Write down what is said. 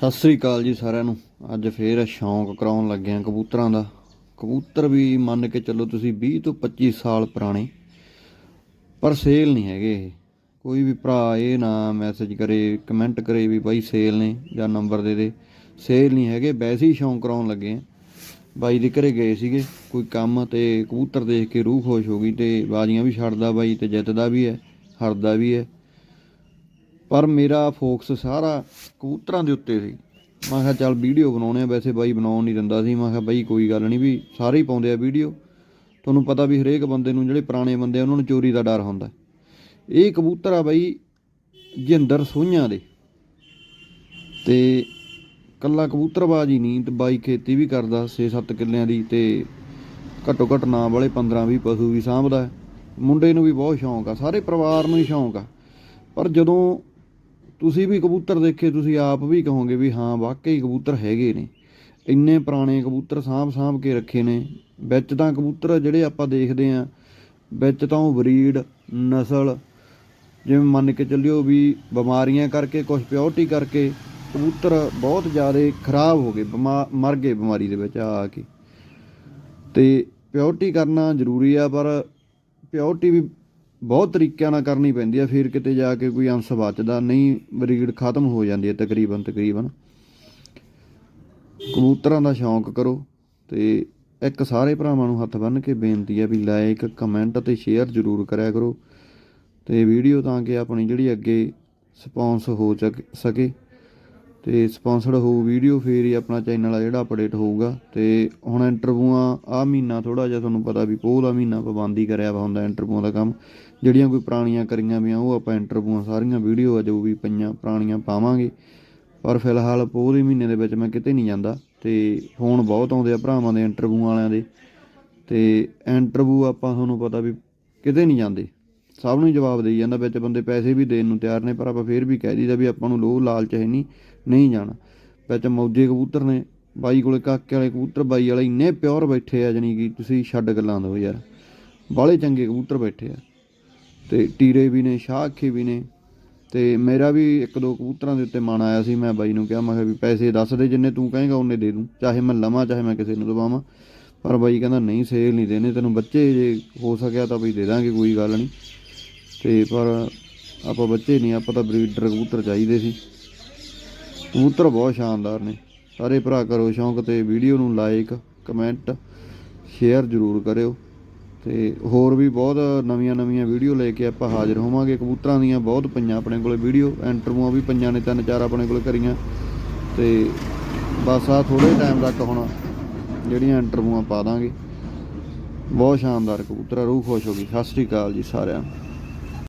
ਸਤਿ ਸ੍ਰੀ ਅਕਾਲ ਜੀ ਸਾਰਿਆਂ ਨੂੰ। ਅੱਜ ਫੇਰ ਸ਼ੌਂਕ ਕਰਾਉਣ ਲੱਗੇ ਆ ਕਬੂਤਰਾਂ ਦਾ। ਕਬੂਤਰ ਵੀ ਮੰਨ ਕੇ ਚੱਲੋ ਤੁਸੀਂ 20 ਤੋਂ 25 ਸਾਲ ਪੁਰਾਣੇ, ਪਰ ਸੇਲ ਨਹੀਂ ਹੈਗੇ ਇਹ। ਕੋਈ ਵੀ ਭਰਾ ਇਹ ਨਾ ਮੈਸੇਜ ਕਰੇ ਕਮੈਂਟ ਕਰੇ ਵੀ ਬਾਈ ਸੇਲ ਨੇ ਜਾਂ ਨੰਬਰ ਦੇ ਦੇ। ਸੇਲ ਨਹੀਂ ਹੈਗੇ, ਵੈਸੇ ਹੀ ਸ਼ੌਂਕ ਕਰਾਉਣ ਲੱਗੇ ਆ। ਬਾਈ ਦੇ ਘਰੇ ਗਏ ਸੀਗੇ, ਕੋਈ ਕੰਮ ਤੇ ਕਬੂਤਰ ਦੇਖ ਕੇ ਰੂਹ ਖੁਸ਼ ਹੋ ਗਈ ਤੇ ਬਾਜ਼ੀਆਂ ਵੀ ਛੱਡਦਾ ਬਾਈ ਤੇ ਜਿੱਤਦਾ ਵੀ ਹੈ, ਹਰਦਾ ਵੀ ਹੈ। ਪਰ ਮੇਰਾ ਫੋਕਸ ਸਾਰਾ ਕਬੂਤਰਾਂ ਦੇ ਉੱਤੇ ਸੀ। ਮੈਂ ਕਿਹਾ ਚੱਲ ਵੀਡੀਓ ਬਣਾਉਣੇ ਆ, ਵੈਸੇ ਬਾਈ ਬਣਾਉਣ ਨਹੀਂ ਦਿੰਦਾ ਸੀ। ਮੈਂ ਕਿਹਾ ਬਾਈ ਕੋਈ ਗੱਲ ਨਹੀਂ ਵੀ ਸਾਰੇ ਹੀ ਪਾਉਂਦੇ ਆ ਵੀਡੀਓ। ਤੁਹਾਨੂੰ ਪਤਾ ਵੀ ਹਰੇਕ ਬੰਦੇ ਨੂੰ, ਜਿਹੜੇ ਪੁਰਾਣੇ ਬੰਦੇ ਆ, ਉਹਨਾਂ ਨੂੰ ਚੋਰੀ ਦਾ ਡਰ ਹੁੰਦਾ। ਇਹ ਕਬੂਤਰ ਆ ਬਾਈ ਜਿੰਦਰ ਸੋਈਆਂ ਦੇ। ਤੇ ਕੱਲਾ ਕਬੂਤਰਬਾਜ਼ ਹੀ ਨਹੀਂ, ਤੇ ਬਾਈ ਖੇਤੀ ਵੀ ਕਰਦਾ 6-7 ਕਿੱਲਿਆਂ ਦੀ, ਤੇ ਘੱਟੋ ਘੱਟ ਨਾਂ ਵਾਲੇ 15-20 ਪਸ਼ੂ ਵੀ ਸਾਂਭਦਾ। ਮੁੰਡੇ ਨੂੰ ਵੀ ਬਹੁਤ ਸ਼ੌਂਕ ਆ, ਸਾਰੇ ਪਰਿਵਾਰ ਨੂੰ ਹੀ ਸ਼ੌਂਕ ਆ। ਪਰ ਜਦੋਂ ਤੁਸੀਂ ਵੀ ਕਬੂਤਰ ਦੇਖੇ, ਤੁਸੀਂ ਆਪ ਵੀ ਕਹੋਗੇ ਵੀ ਹਾਂ, ਵਾਕਈ ਕਬੂਤਰ ਹੈਗੇ ਨੇ। ਇੰਨੇ ਪੁਰਾਣੇ ਕਬੂਤਰ ਸਾਂਭ ਸਾਂਭ ਕੇ ਰੱਖੇ ਨੇ। ਵਿੱਚ ਤਾਂ ਕਬੂਤਰ ਜਿਹੜੇ ਆਪਾਂ ਦੇਖਦੇ ਆ ਵਿੱਚ ਤਾਂ ਉਹ ਬਰੀਡ, ਨਸਲ, ਜਿਵੇਂ ਮੰਨ ਕੇ ਚੱਲਿਓ ਵੀ ਬਿਮਾਰੀਆਂ ਕਰਕੇ ਕੁਝ ਪਿਓਰਟੀ ਕਰਕੇ ਕਬੂਤਰ ਬਹੁਤ ਜ਼ਿਆਦਾ ਖਰਾਬ ਹੋ ਗਏ, ਬਿਮਾ- ਮਰ ਗਏ ਬਿਮਾਰੀ ਦੇ ਵਿੱਚ ਆ ਆ ਕੇ। ਤੇ ਪਿਓਰਟੀ ਕਰਨਾ ਜ਼ਰੂਰੀ ਆ, ਪਰ ਪਿਓਰਟੀ ਵੀ ਬਹੁਤ ਤਰੀਕਿਆਂ ਨਾਲ ਕਰਨੀ ਪੈਂਦੀ ਆ, ਫਿਰ ਕਿਤੇ ਜਾ ਕੇ ਕੋਈ ਅੰਸ਼ ਬਚਦਾ ਨਹੀਂ ਬਰੀਡ ਖਤਮ ਹੋ ਜਾਂਦੀ ਹੈ ਤਕਰੀਬਨ ਤਕਰੀਬਨ। ਕਬੂਤਰਾਂ ਦਾ ਸ਼ੌਂਕ ਕਰੋ ਤੇ ਇੱਕ ਸਾਰੇ ਭਰਾਵਾਂ ਨੂੰ ਹੱਥ ਬੰਨ੍ਹ ਕੇ ਬੇਨਤੀ ਹੈ ਵੀ ਲਾਈਕ ਕਮੈਂਟ ਅਤੇ ਸ਼ੇਅਰ ਜ਼ਰੂਰ ਕਰਿਆ ਕਰੋ ਤੇ ਵੀਡੀਓ ਤਾਂ ਕਿ ਆਪਣੀ ਜਿਹੜੀ ਅੱਗੇ ਸਪੌਂਸ ਹੋ ਚੱਕ- ਸਕੇ। ਤੇ ਸਪਾਂਸਰਡ ਹੋਊ ਵੀਡੀਓ, ਫੇਰ ਹੀ ਆਪਣਾ ਚੈਨਲ ਆ ਜਿਹੜਾ ਅਪਡੇਟ ਹੋਊਗਾ। ਤੇ ਹੁਣ ਇੰਟਰਵਿਊਆਂ ਆ ਮਹੀਨਾ ਥੋੜਾ ਜਿਹਾ ਤੁਹਾਨੂੰ ਪਤਾ ਵੀ ਪੋਹਲਾ ਮਹੀਨਾ ਪਾਬੰਦੀ ਕਰਿਆ ਵਾ ਹੁੰਦਾ ਇੰਟਰਵਿਊਆਂ ਦਾ ਕੰਮ। ਜਿਹੜੀਆਂ ਕੋਈ ਪੁਰਾਣੀਆਂ ਕਰੀਆਂ ਵੀਆਂ, ਉਹ ਆਪਾਂ ਇੰਟਰਵਿਊਆਂ ਸਾਰੀਆਂ ਵੀਡੀਓ ਆ ਜੋ ਵੀ ਪਈਆਂ ਪੁਰਾਣੀਆਂ ਪਾਵਾਂਗੇ। ਪਰ ਫਿਲਹਾਲ ਪੋਹ ਦੇ ਮਹੀਨੇ ਦੇ ਵਿੱਚ ਮੈਂ ਕਿਤੇ ਨਹੀਂ ਜਾਂਦਾ ਤੇ ਫੋਨ ਬਹੁਤ ਆਉਂਦੇ ਆ ਭਰਾਵਾਂ ਦੇ ਇੰਟਰਵਿਊ ਵਾਲਿਆਂ ਦੇ। ਤੇ ਇੰਟਰਵਿਊ ਆਪਾਂ ਤੁਹਾਨੂੰ ਪਤਾ ਵੀ ਕਿਤੇ ਨਹੀਂ ਜਾਂਦੇ। ਸਭ ਨੂੰ ਹੀ ਜਵਾਬ ਦੇਈ ਜਾਂਦਾ, ਵਿੱਚ ਬੰਦੇ ਪੈਸੇ ਵੀ ਦੇਣ ਨੂੰ ਤਿਆਰ ਨੇ, ਪਰ ਆਪਾਂ ਫੇਰ ਵੀ ਕਹਿ ਦਈਦਾ ਵੀ ਆਪਾਂ ਨੂੰ ਲੋਹ ਲਾਲਚ ਹੈ ਨਹੀਂ ਨਹੀਂ ਜਾਣਾ। ਵਿੱਚ ਮੌਜੇ ਕਬੂਤਰ ਨੇ, ਬਾਈ ਕੋਲੇ ਕਾਕੇ ਵਾਲੇ ਕਬੂਤਰ, ਬਾਈ ਵਾਲੇ ਇੰਨੇ ਪਿਓਰ ਬੈਠੇ ਆ ਜਾਨੀ ਕਿ ਤੁਸੀਂ ਛੱਡ ਗੱਲਾਂ ਦੋ ਯਾਰ। ਬਾਲੇ ਚੰਗੇ ਕਬੂਤਰ ਬੈਠੇ ਆ। ਤੇ ਟੀਰੇ ਵੀ ਨੇ, ਸ਼ਾਹ ਅੱਖੇ ਵੀ ਨੇ, ਤੇ ਮੇਰਾ ਵੀ ਇੱਕ ਦੋ ਕਬੂਤਰਾਂ ਦੇ ਉੱਤੇ ਮਨ ਆਇਆ ਸੀ, ਮੈਂ ਬਾਈ ਨੂੰ ਕਿਹਾ, ਮੈਂ ਕਿਹਾ ਵੀ ਪੈਸੇ ਦੱਸ ਦੇ, ਜਿੰਨੇ ਤੂੰ ਕਹੇਗਾ ਉਹਨੇ ਦੇ ਦੂੰ, ਚਾਹੇ ਮੈਂ ਲਵਾਂ, ਚਾਹੇ ਮੈਂ ਕਿਸੇ ਨੂੰ ਦਵਾਵਾਂ। ਪਰ ਬਾਈ ਕਹਿੰਦਾ, ਨਹੀਂ, ਸੇਲ ਨਹੀਂ ਦੇਣੇ, ਤੈਨੂੰ ਬੱਚੇ ਜੇ ਹੋ ਸਕਿਆ ਤਾਂ ਬਈ ਦੇ ਦਾਂਗੇ, ਕੋਈ ਗੱਲ ਨਹੀਂ। ਤੇ ਪਰ ਆਪਾਂ ਬੱਚੇ ਨਹੀਂ, ਆਪਾਂ ਤਾਂ ਬਰੀਡਰ ਕਬੂਤਰ ਚਾਹੀਦੇ ਸੀ। ਕਬੂਤਰ ਬਹੁਤ ਸ਼ਾਨਦਾਰ ਨੇ। ਸਾਰੇ ਭਰਾ ਕਰੋ ਸ਼ੌਂਕ ਤੇ ਵੀਡੀਓ ਨੂੰ ਲਾਈਕ ਕਮੈਂਟ ਸ਼ੇਅਰ ਜ਼ਰੂਰ ਕਰਿਓ। ਤੇ ਹੋਰ ਵੀ ਬਹੁਤ ਨਵੀਆਂ ਨਵੀਆਂ ਵੀਡੀਓ ਲੈ ਕੇ ਆਪਾਂ ਹਾਜ਼ਰ ਹੋਵਾਂਗੇ। ਕਬੂਤਰਾਂ ਦੀਆਂ ਬਹੁਤ ਪਈਆਂ ਆਪਣੇ ਕੋਲੇ ਵੀਡੀਓ ਇੰਟਰਵਿਊਆਂ ਵੀ ਪਈਆਂ ਨੇ, ਤਿੰਨ ਚਾਰ ਆਪਣੇ ਕੋਲੇ ਕਰੀਆਂ। ਤੇ ਬਸ ਆ ਥੋੜੇ ਟਾਈਮ ਤੱਕ ਹੁਣ ਜਿਹੜੀਆਂ ਇੰਟਰਵਿਊਆਂ ਪਾ ਦਾਂਗੇ। ਬਹੁਤ ਸ਼ਾਨਦਾਰ ਕਬੂਤਰ ਰੂਹ ਖੁਸ਼ ਹੋ ਗਈ। ਸਤਿ ਸ੍ਰੀ ਅਕਾਲ ਜੀ ਸਾਰਿਆਂ ਨੂੰ।